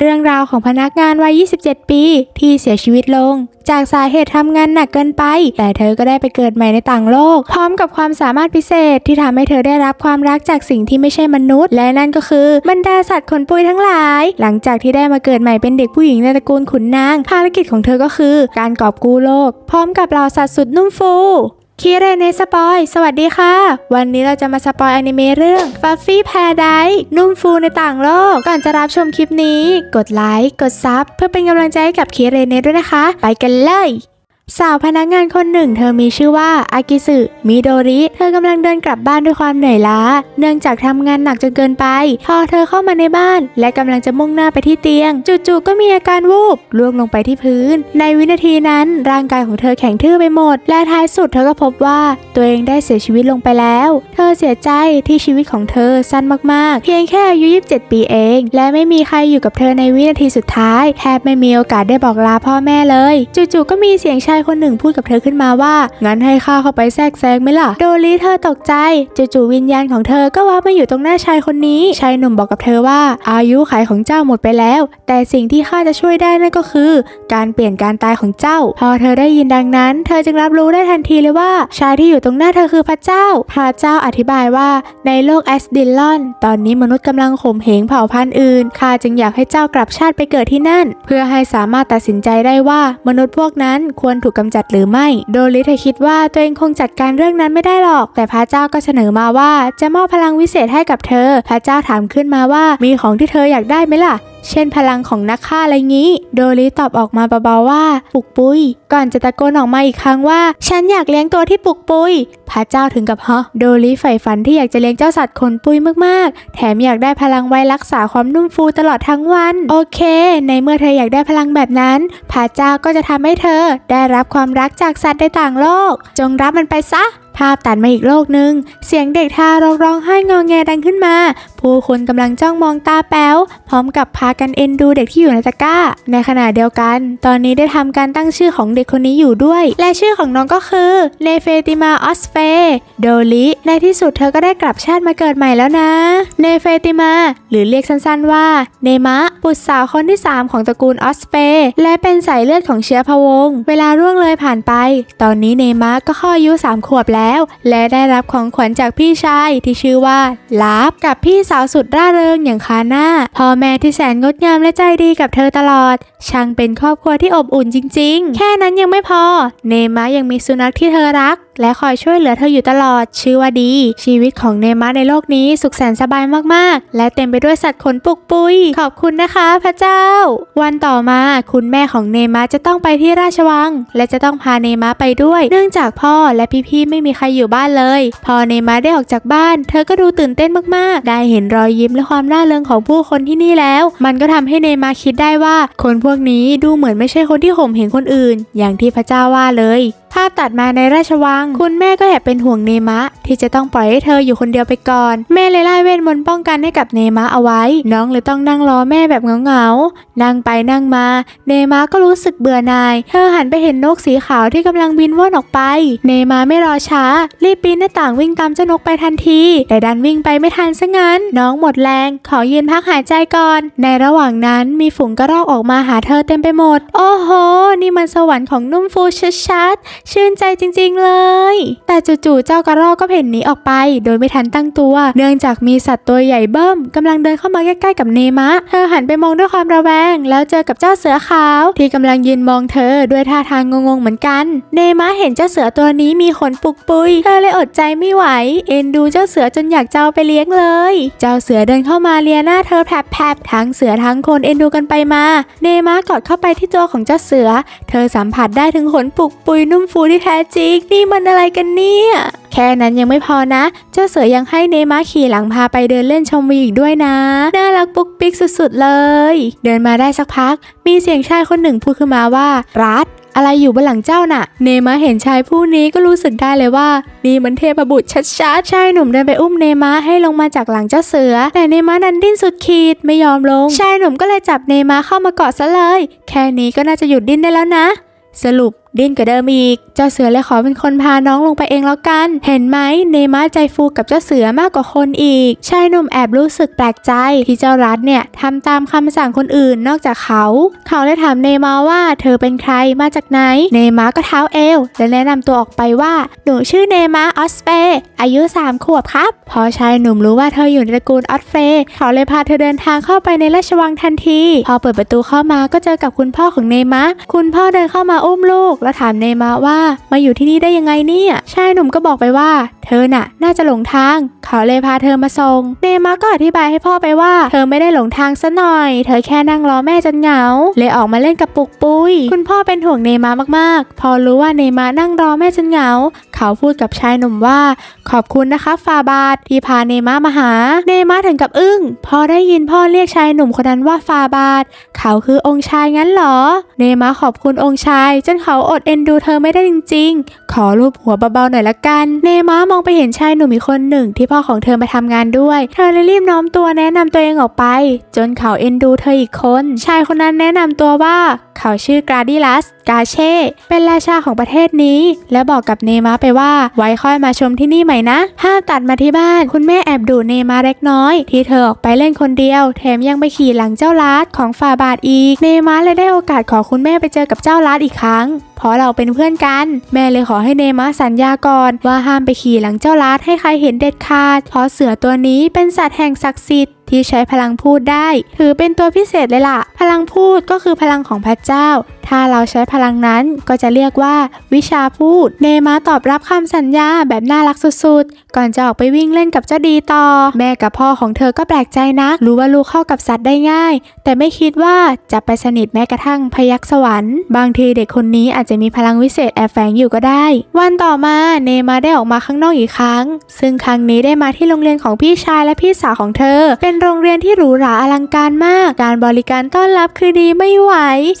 เรื่องราวของพนักงานวัย 27 ปี ที่เสียชีวิตลง จากสาเหตุทำงานหนักเกินไป แต่เธอก็ได้ไปเกิดใหม่ในต่างโลก พร้อมกับความสามารถพิเศษที่ทำให้เธอได้รับความรักจากสิ่งที่ไม่ใช่มนุษย์ และนั่นก็คือบรรดาสัตว์ขนปุยทั้งหลาย หลังจากที่ได้มาเกิดใหม่เป็นเด็กผู้หญิงในตระกูลขุนนาง ภารกิจของเธอก็คือ การกอบกู้โลก พร้อมกับเหล่าสัตว์สุดนุ่มฟู คีเรเนสปอย สวัสดีค่ะ วันนี้เราจะมาสปอยอนิเมะเรื่องฟัฟฟี่แพรไดนุ่มฟูในต่างโลก ก่อนจะรับชมคลิปนี้ กดไลค์ กดซับเพื่อเป็นกำลังใจให้กับคีเรเนด้วยนะคะ ไปกันเลย สาวพนักงานคนหนึ่ง เธอมีชื่อว่าอากิสึมิโดริ เธอกำลังเดินกลับบ้านด้วยความเหนื่อยล้า เนื่องจากทำงานหนักจนเกินไป พอเธอเข้ามาในบ้าน และกำลังจะมุ่งหน้าไปที่เตียง จู่ๆก็มีอาการวูบล่วงลงไปที่พื้น ในวินาทีนั้นร่างกายของเธอแข็งทื่อไปหมด และท้ายสุดเธอก็พบว่าตัวเองได้เสียชีวิตลงไปแล้ว เธอเสียใจที่ชีวิตของเธอสั้นมากๆ เพียงแค่อายุ 27 ปีเอง และไม่มีใครอยู่กับเธอในวินาทีสุดท้าย แทบไม่มีโอกาสได้บอกลาพ่อแม่เลย จู่ๆก็มีเสียงชาายคนหนึ่งพูดกับเธอขึ้นมาว่า งั้นให้ข้าเข้าไปแทรกแซงไหมล่ะ โดลีเธอตกใจจู่ๆวิญญาณของเธอก็ว่ามาอยู่ตรงหน้าชายคนนี้ ชายหนุ่มบอกกับเธอว่า อายุขัยของเจ้าหมดไปแล้ว แต่สิ่งที่ข้าจะช่วยได้นั่นก็คือ การเปลี่ยนการตายของเจ้า พอเธอได้ยินดังนั้น เธอจึงรับรู้ได้ทันทีเลยว่า ชายที่อยู่ตรงหน้าเธอคือพระเจ้า พระเจ้าอธิบายว่าในโลกแอสดิลลอน ตอนนี้มนุษย์กำลังข่มเหงเผ่าพันธุ์อื่นข้าจึงอยากให้เจ้ากลับชาติไปเกิดที่นั่น เพื่อให้สามารถตัดสินใจได้ว่ามนุษย์พวกนั้นควรถูกกำจัดหรือไม่ โดลิเธอคิดว่าตัวเองคงจัดการเรื่องนั้นไม่ได้หรอก แต่พระเจ้าก็เสนอมาว่าจะมอบพลังวิเศษให้กับเธอ พระเจ้าถามขึ้นมาว่ามีของที่เธออยากได้ไหมล่ะ เช่นพลังของนักฆ่าอะไรงี้ โดลิตอบออกมาเบาๆว่า ปุกปุย ก่อนจะตะโกนออกมาอีกครั้งว่า ฉันอยากเลี้ยงตัวที่ปุกปุย พระเจ้าถึงกับฮะ โดลิใฝ่ฝันที่อยากจะเลี้ยงเจ้าสัตว์ขนปุยมากๆ แถมอยากได้พลังไว้รักษาความนุ่มฟูตลอดทั้งวัน โอเค ในเมื่อเธออยากได้พลังแบบนั้น พระเจ้าก็จะทำให้เธอ ได้รับความรักจากสัตว์ในต่างโลก จงรับมันไปซะ ภาพตัดมาอีกโลกหนึ่ง เสียงเด็กทารกร้องไห้งอแงดังขึ้นมา ผู้คนกำลังจ้องมองตาแป๋ว พร้อมกับพากันเอ็นดูเด็กที่อยู่ในตะกร้า ในขณะเดียวกัน ตอนนี้ได้ทำการตั้งชื่อของเด็กคนนี้อยู่ด้วย และชื่อของน้องก็คือเลเฟติมาออสเฟโดลิ ในที่สุดเธอก็ได้กลับชาติมาเกิดใหม่แล้วนะเนเฟติมา หรือเรียกสั้นๆว่า เนมะ บุตรสาวคนที่ 3 ของตระกูลออสเฟและเป็นสายเลือดของเชื้อพระวงศ์เวลาร่วงเลยผ่านไป ตอนนี้เนมะก็ข้าอายุ3ขวบแล้วและได้รับของขวัญจากพี่ชายที่ชื่อว่าลาบกับพี่สาวสุดร่าเริงอย่างคาน่าพ่อแม่ที่แสนงดงามและใจดีกับเธอตลอด ช่างเป็นครอบครัวที่อบอุ่นจริง ๆ แค่นั้นยังไม่พอ เนมะยังมีสุนัขที่เธอรัก และคอยช่วยเหลือเธออยู่ตลอด ชื่อว่าดี ชีวิตของเนมะในโลกนี้สุขแสนสบายมากๆ และเต็มไปด้วยสัตว์ขนปุกปุย ขอบคุณนะคะพระเจ้า วันต่อมาคุณแม่ของเนมะจะต้องไปที่ราชวัง และจะต้องพาเนมะไปด้วย เนื่องจากพ่อและพี่ๆไม่มีใครอยู่บ้านเลย พอเนมาได้ออกจากบ้าน เธอก็ดูตื่นเต้นมากๆ ได้เห็นรอยยิ้มและความร่าเริงของผู้คนที่นี่แล้ว มันก็ทำให้เนมาคิดได้ว่า คนพวกนี้ดูเหมือนไม่ใช่คนที่ข่มเหงคนอื่น อย่างที่พระเจ้าว่าเลยาพตัดมาในราชวัง คุณแม่ก็แอบเป็นห่วงเนมะ ที่จะต้องปล่อยให้เธออยู่คนเดียวไปก่อน แม่เลยไล่เวทมนต์ป้องกันให้กับเนมะเอาไว้ น้องเลยต้องนั่งรอแม่แบบเหงาๆ นั่งไปนั่งมา เนมะก็รู้สึกเบื่อหน่าย เธอหันไปเห็นนกสีขาวที่กำลังบินว่อนออกไป เนมะไม่รอช้า รีบปีนหน้าต่างวิ่งตามเจ้านกไปทันที แต่ดันวิ่งไปไม่ทันซะงั้น น้องหมดแรง ขอยืนพักหายใจก่อน ในระหว่างนั้นมีฝูงกระรอกออกมาหาเธอเต็มไปหมด โอ้โห นี่มันสวรรค์ของนุ่มฟูชัดๆชื่นใจจริงๆเลย แต่จู่ๆเจ้ากระรอกก็เพ่นหนีออกไป โดยไม่ทันตั้งตัว เนื่องจากมีสัตว์ตัวใหญ่เบิ้มกำลังเดินเข้ามาใกล้ๆกับเนมะ เธอหันไปมองด้วยความระแวง แล้วเจอกับเจ้าเสือขาว ที่กำลังยืนมองเธอด้วยท่าทางงงๆเหมือนกัน เนมะเห็นเจ้าเสือตัวนี้มีขนปุกปุย เธอเลยอดใจไม่ไหว เอ็นดูเจ้าเสือจนอยากจะเอาไปเลี้ยงเลย เจ้าเสือเดินเข้ามาเลียหน้าเธอแผลบๆทั้งเสือทั้งคนเอ็นดูกันไปมา เนมะกอดเข้าไปที่ตัวของเจ้าเสือ เธอสัมผัสได้ถึงขนปุกปุยนุ่มฟูที่แท้จริง นี่มันอะไรกันเนี่ย แค่นั้นยังไม่พอนะ เจ้าเสือยังให้เนมะขี่หลังพาไปเดินเล่นชมวิวอีกด้วยนะ น่ารักปุ๊กปิ๊กสุดๆเลย เดินมาได้สักพัก มีเสียงชายคนหนึ่งพูดขึ้นมาว่า รัดอะไรอยู่บนหลังเจ้าน่ะ เนมะเห็นชายผู้นี้ก็รู้สึกได้เลยว่า นี่มันเทพบุตรชัดๆ ชายหนุ่มเดินไปอุ้มเนมะให้ลงมาจากหลังเจ้าเสือ แต่เนมะดันดิ้นสุดขีดไม่ยอมลง ชายหนุ่มก็เลยจับเนมะเข้ามากอดซะเลย แค่นี้ก็น่าจะหยุดดิ้นได้แล้วนะ สรุป ดิ้นกว่าเดิมอีก เจ้าเสือเลยขอเป็นคนพาน้องลงไปเองแล้วกัน เห็นไหมเนมาใจฟูกับเจ้าเสือมากกว่าคนอีก ชายหนุ่มแอบรู้สึกแปลกใจ ที่เจ้ารัดเนี่ยทำตามคำสั่งคนอื่นนอกจากเขา เขาเลยถามเนมาว่าเธอเป็นใครมาจากไหน เนมาก็เท้าเอว และแนะนำตัวออกไปว่าหนูชื่อเนมาออสเปย์อายุ 3 ขวบครับ พอชายหนุ่มรู้ว่าเธออยู่ในตระกูลออสเฟย์เขาเลยพาเธอเดินทางเข้าไปในราชวังทันที พอเปิดประตูเข้ามาก็เจอกับคุณพ่อของเนมะคุณพ่อเดินเข้ามาอุ้มลูกแล้วถามเนมะว่ามาอยู่ที่นี่ได้ยังไงเนี่ยชายหนุ่มก็บอกไปว่า เธอน่ะ น่าจะหลงทาง เขาเลยพาเธอมาส่งเนมะก็อธิบายให้พ่อไปว่า เธอไม่ได้หลงทางซะหน่อย เธอแค่นั่งรอแม่จนเหงา เลยออกมาเล่นกับปุกปุย คุณพ่อเป็นห่วงเนมะมากๆ พอรู้ว่าเนมะนั่งรอแม่จนเหงา เขาพูดกับชายหนุ่มว่า ขอบคุณนะคะฟาบาทที่พาเนมะมาหา เนมะถึงกับอึ้ง พอได้ยินพ่อเรียกชายหนุ่มคนนั้นว่าฟาบาท เขาคือองค์ชายงั้นเหรอ เนมะขอบคุณองค์ชายจนเขาอดเอ็นดูเธอไม่ได้จริง ๆ ขอรูปหัวเบาๆหน่อยละกัน เนมะมองไปเห็นชายหนุ่มอีกคนหนึ่งที่พ่อของเธอมาทำงานด้วย เธอเลยรีบน้อมตัวแนะนำตัวเองออกไป จนเขาเอ็นดูเธออีกคน ชายคนนั้นแนะนำตัวว่าเขาชื่อกราดิลัส กาเช่ เป็นราชาของประเทศนี้ และบอกกับเนมะไปว่า ไว้ค่อยมาชมที่นี่ใหม่นะ ภาพตัดมาที่บ้าน คุณแม่แอบดูเนมะเล็กน้อย ที่เธอออกไปเล่นคนเดียว แถมยังไปขี่หลังเจ้าลัดของฟาบาทอีก เนมะเลยได้โอกาสขอคุณแม่ไปเจอกับเจ้าลัดอีกครั้งเพราะเราเป็นเพื่อนกัน แม่เลยขอให้เนมะสัญญาก่อนว่าห้ามไปขี่หลังเจ้าลัดให้ใครเห็นเด็ดขาดเพราะเสือตัวนี้เป็นสัตว์แห่งศักดิ์สิทธิ์ ที่ใช้พลังพูดได้ ถือเป็นตัวพิเศษเลยล่ะ พลังพูดก็คือพลังของพระเจ้า ถ้าเราใช้พลังนั้นก็จะเรียกว่า วิชาพูด เนมาตอบรับคำสัญญาแบบน่ารักสุดๆ ก่อนจะออกไปวิ่งเล่นกับเจ้าดีต่อ แม่กับพ่อของเธอก็แปลกใจนะ รู้ว่าลูกเข้ากับสัตว์ได้ง่าย แต่ไม่คิดว่าจะไปสนิทแม้กระทั่งพยักสวรรค์ บางทีเด็กคนนี้อาจจะมีพลังวิเศษแอบแฝงอยู่ก็ได้ วันต่อมาเนมาได้ออกมาข้างนอกอีกครั้ง ซึ่งครั้งนี้ได้มาที่โรงเรียนของพี่ชายและพี่สาวของเธอ เป็นโรงเรียนที่หรูหราอลังการมาก การบริการต้อนรับคือดีไม่ไหว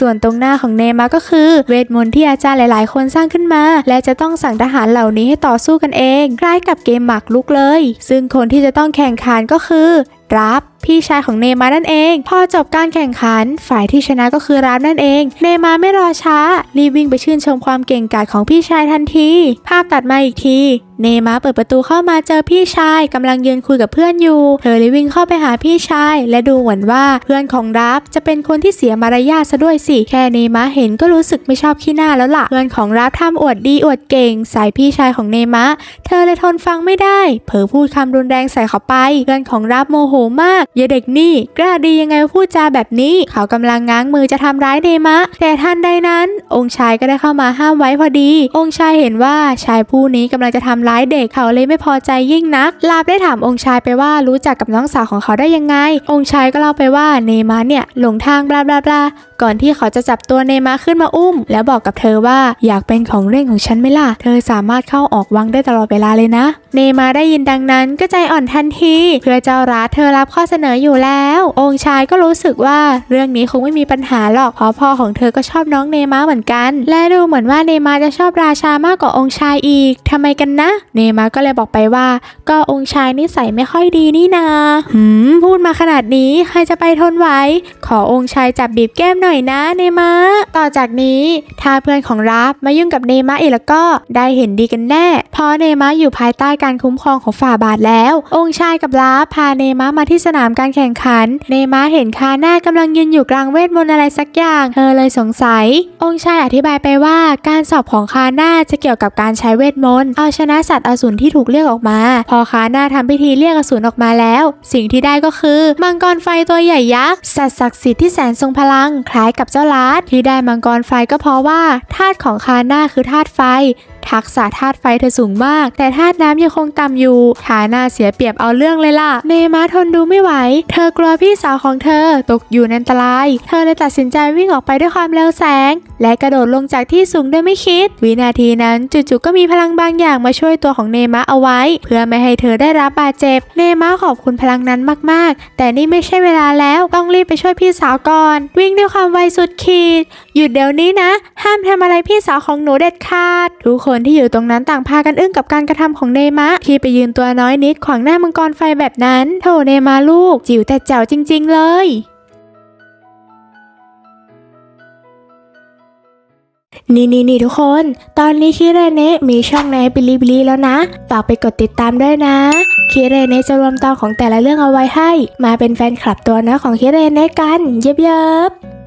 ส่วนตรงหน้าของเนมาก็คือ เวทมนต์ที่อาจารย์หลาย ๆ คนสร้างขึ้นมา และจะต้องสั่งทหารเหล่านี้ให้ต่อสู้กันเอง คล้ายกับเกมหมากลุกเลย ซึ่งคนที่จะต้องแข่งขันก็คือรับ พี่ชายของเนมานั่นเอง พอจบการแข่งขัน ฝ่ายที่ชนะก็คือรับนั่นเอง เนมาไม่รอช้า รีบวิ่งไปชื่นชมความเก่งกาจของพี่ชายทันที ภาพตัดมาอีกที เนมาเปิดประตูเข้ามาเจอพี่ชายกำลังยืนคุยกับเพื่อนอยู่ เธอเลยวิ่งเข้าไปหาพี่ชาย และดูเหมือนว่าเพื่อนของรับจะเป็นคนที่เสียมารยาทซะด้วยสิ แค่เนมาเห็นก็รู้สึกไม่ชอบขี้หน้าแล้วล่ะ เพื่อนของรับทำอวดดีอวดเก่ง ใส่พี่ชายของเนมาเธอเลยทนฟังไม่ได้ เผลอพูดคำรุนแรงใส่เขาไป เพื่อนของรับโมโหมากอย่าเด็กนี่กล้าดียังไงพูดจาแบบนี้ เขากำลังง้างมือจะทำร้ายเนมะ แต่ทันใดนั้น องค์ชายก็ได้เข้ามาห้ามไว้พอดี องค์ชายเห็นว่าชายผู้นี้กำลังจะทำร้ายเด็กเขาเลยไม่พอใจยิ่งนัก ลาบได้ถามองค์ชายไปว่ารู้จักกับน้องสาวของเขาได้ยังไง องค์ชายก็เล่าไปว่าเนมะเนี่ยหลงทางบลาบลาบลา ก่อนที่เขาจะจับตัวเนมาขึ้นมาอุ้ม แล้วบอกกับเธอว่าอยากเป็นของเล่นของฉันไหมล่ะ เธอสามารถเข้าออกวังได้ตลอดเวลาเลยนะ เนมาได้ยินดังนั้นก็ใจอ่อนทันที เพื่อเจ้ารัฐเธอรับข้อเสนออยู่แล้ว องค์ชายก็รู้สึกว่าเรื่องนี้คงไม่มีปัญหาหรอกเพราะพ่อของเธอก็ชอบน้องเนมาเหมือนกัน และดูเหมือนว่าเนมาจะชอบราชามากกว่าองค์ชายอีกทำไมกันนะ เนมาก็เลยบอกไปว่า ก็องค์ชายนิสัยไม่ค่อยดีนี่นาหืมพูดมาขนาดนี้ใครจะไปทนไหวขอองค์ชายจับบีบแก้มหน่อยนะเนมาต่อจากนี้ถ้าเพื่อนของรับมายุ่งกับเนมาอีกแล้วก็ได้เห็นดีกันแน่ เพราะเนมาอยู่ภายใต้การคุ้มครองของฝ่าบาทแล้ว องค์ชายกับรับพาเนมามาที่สนามการแข่งขัน เนมาเห็นคาหน้ากำลังยืนอยู่กลางเวทมนต์อะไรสักอย่างเธอเลยสงสัย องค์ชายอธิบายไปว่าการสอบของคาหน้าจะเกี่ยวกับการใช้เวทมนต์เอาชนะสัตว์อสูรที่ถูกเรียกออกมา พอคาหน้าทำพิธีเรียกอสูรออกมาแล้ว สิ่งที่ได้ก็คือมังกรไฟตัวใหญ่ยักษ์สัตว์ศักดิ์สิทธิ์ที่แสนทรงพลังคล้ายกับเจ้าลาดที่ได้มังกรไฟก็เพราะว่าธาตุของคาน่าคือธาตุไฟ ทักษะธาตุไฟเธอสูงมาก แต่ธาตุน้ำยังคงต่ำอยู่ฐานาเสียเปรียบเอาเรื่องเลยล่ะ เนมาทนดูไม่ไหว เธอกลัวพี่สาวของเธอตกอยู่ในอันตราย เธอเลยตัดสินใจวิ่งออกไปด้วยความเร็วแสง และกระโดดลงจากที่สูงโดยไม่คิด วินาทีนั้นจู่ๆก็มีพลังบางอย่างมาช่วยตัวของเนมะเอาไว้ เพื่อไม่ให้เธอได้รับบาดเจ็บ เนมะขอบคุณพลังนั้นมากๆ แต่นี่ไม่ใช่เวลาแล้วต้องรีบไปช่วยพี่สาวก่อน วิ่งด้วยความไวสุดขีด หยุดเดี๋ยวนี้นะ ห้ามทำอะไรพี่สาวของหนูเด็ดขาดทุกคนที่อยู่ตรงนั้นต่างพากันอึ้งกับการกระทำของเนมะ ที่ไปยืนตัวน้อยนิดขวางหน้ามังกรไฟแบบนั้นโถเนมาลูก จิ๋วแต่แจ๋วจริง ๆ เลยนี่นี่นี่ทุกคน ตอนนี้คิเรเนะมีช่องในบิลิบิลิแล้วนะ ฝากไปกดติดตามด้วยนะ คิเรเนะจะรวมตอนของแต่ละเรื่องเอาไว้ให้ มาเป็นแฟนคลับตัวน้อยของคิเรเนะกัน เย็บเย็บ